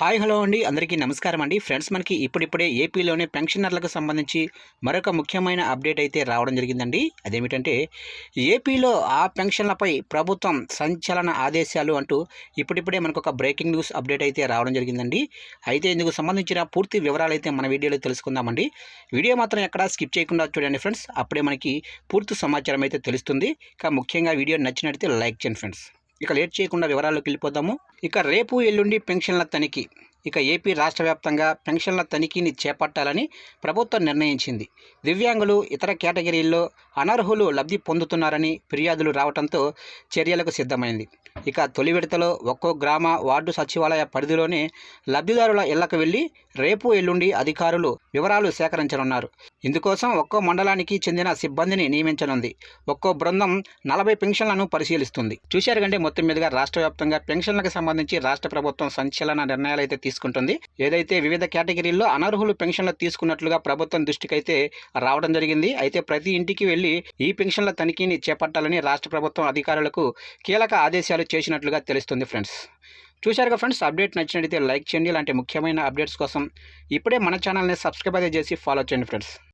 Hi hello అండి. అందరికీ నమస్కారం అండి. ఫ్రెండ్స్ మనకి ఇప్పుడిప్పుడే ఏపీలోనే పెన్షనర్లకు సంబంధించి మరొక ముఖ్యమైన అప్డేట్ అయితే రావడం జరిగిందండి. అదేమిటంటే ఏపీలో ఆ పెన్షన్లపై ప్రభుత్వం సంచలన ఆదేశాలు అంటూ ఇప్పుడిప్పుడే మనకు ఒక బ్రేకింగ్ న్యూస్ అప్డేట్ అయితే రావడం జరిగిందండి. అయితే ఇందుకు సంబంధించిన పూర్తి వివరాలు అయితే మన వీడియోలో తెలుసుకుందామండి. వీడియో మాత్రం ఎక్కడా స్కిప్ చేయకుండా చూడండి ఫ్రెండ్స్. అప్పుడే మనకి పూర్తి సమాచారం అయితే తెలుస్తుంది. ఇక ముఖ్యంగా వీడియో నచ్చినట్లయితే లైక్ చేయండి ఫ్రెండ్స్. ఇక లేట్ చేయకుండా వివరాల్లోకి వెళ్ళిపోదాము. ఇక రేపు ఎల్లుండి పెన్షన్ల తనిఖీ. ఇక ఏపీ రాష్ట్ర వ్యాప్తంగా పెన్షన్ల తనిఖీని చేపట్టాలని ప్రభుత్వం నిర్ణయించింది. దివ్యాంగులు ఇతర కేటగిరీల్లో అనర్హులు లబ్ధి పొందుతున్నారని ఫిర్యాదులు రావడంతో చర్యలకు సిద్ధమైంది. ఇక తొలి విడతలో ఒక్కో గ్రామ వార్డు సచివాలయ పరిధిలోనే లబ్ధిదారుల ఇళ్ళకు వెళ్ళి రేపు ఎల్లుండి అధికారులు వివరాలు సేకరించనున్నారు. ఇందుకోసం ఒక్కో మండలానికి చెందిన సిబ్బందిని నియమించనుంది. ఒక్కో బృందం నలభై పెన్షన్లను పరిశీలిస్తుంది. చూశారు కంటే మొత్తం మీదుగా రాష్ట్ర వ్యాప్తంగా పెన్షన్లకు సంబంధించి రాష్ట్ర ప్రభుత్వం సంచలన నిర్ణయాలు అయితే తీసుకుంటుంది. ఏదైతే వివిధ కేటగిరీల్లో అనర్హులు పెన్షన్లు తీసుకున్నట్లుగా ప్రభుత్వం దృష్టికైతే రావడం జరిగింది. అయితే ప్రతి ఇంటికి వెళ్ళి ఈ పెన్షన్ల తనిఖీని చేపట్టాలని రాష్ట్ర ప్రభుత్వం అధికారులకు కీలక ఆదేశాలు చేసినట్లుగా తెలుస్తుంది ఫ్రెండ్స్. చూశారుగా ఫ్రెండ్స్ అప్డేట్ నచ్చినట్లయితే లైక్ చేయండి. ఇలాంటి ముఖ్యమైన అప్డేట్స్ కోసం ఇప్పుడే మన ఛానల్ని సబ్స్క్రైబ్ అయితే చేసి ఫాలో చేయండి ఫ్రెండ్స్.